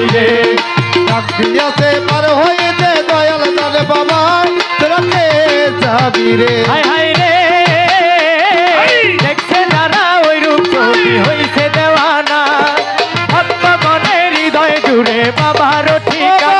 দিলে। দিয়াতে পার হইতে দয়াল তারে রে। হাই হাই রে। দেখছে যারা ওই রূপ ছবি হইছে দেওয়ানা। ভক্ত মনে হৃদয় জুড়ে বাবার ঠিকানা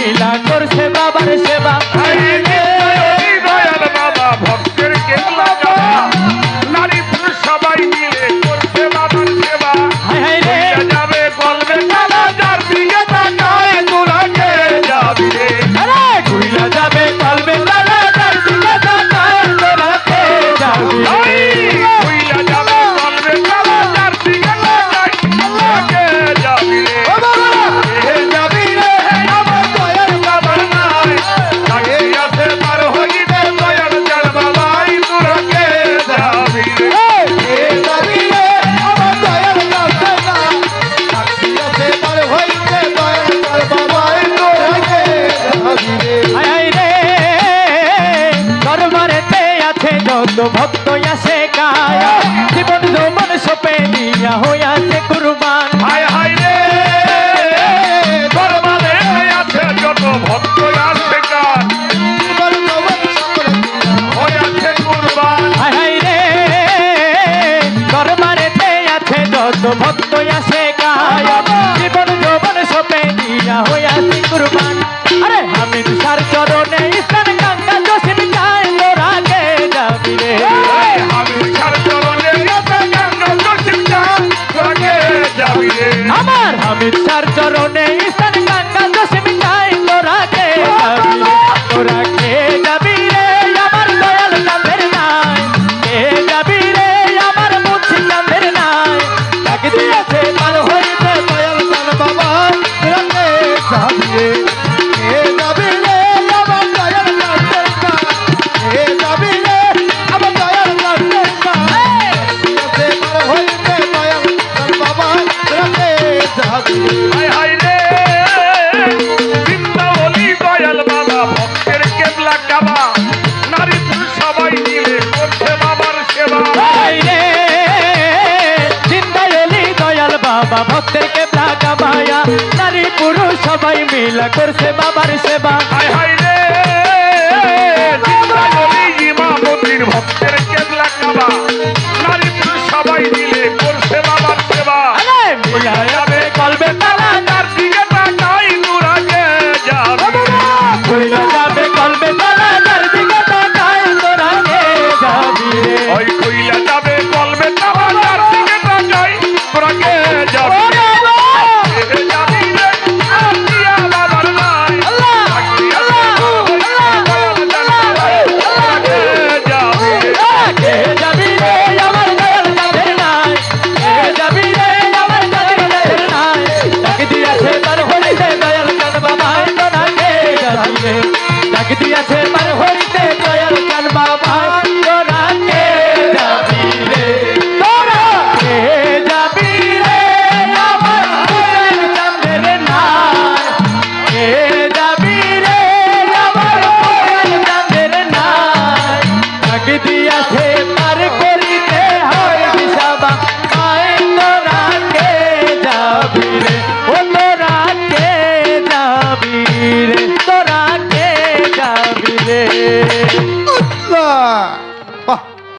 লীলা করছে বাবার সেবা। বাবা ভক্তের কেবলা নারী পুরুষ যাবে বলবে যার যাবে যাবে বলবে যার বিয়ে কত ভক্ত আসে গায়া। জীবন যৌবন সপে দিয়া হইয়াছে কুরবান। হায় হায় রে দরবারে আছে যত ভক্ত আসে যত ভক্ত আসে গায়া। জীবন যৌবন সপে দিয়া হইয়াছে কুরবান। আরে আমি বাবা ভক্তের কেবলা কাবায়া নারী পুরুষ সবাই মিলা করছে বাবার সেবা। ডাক দিয়েছে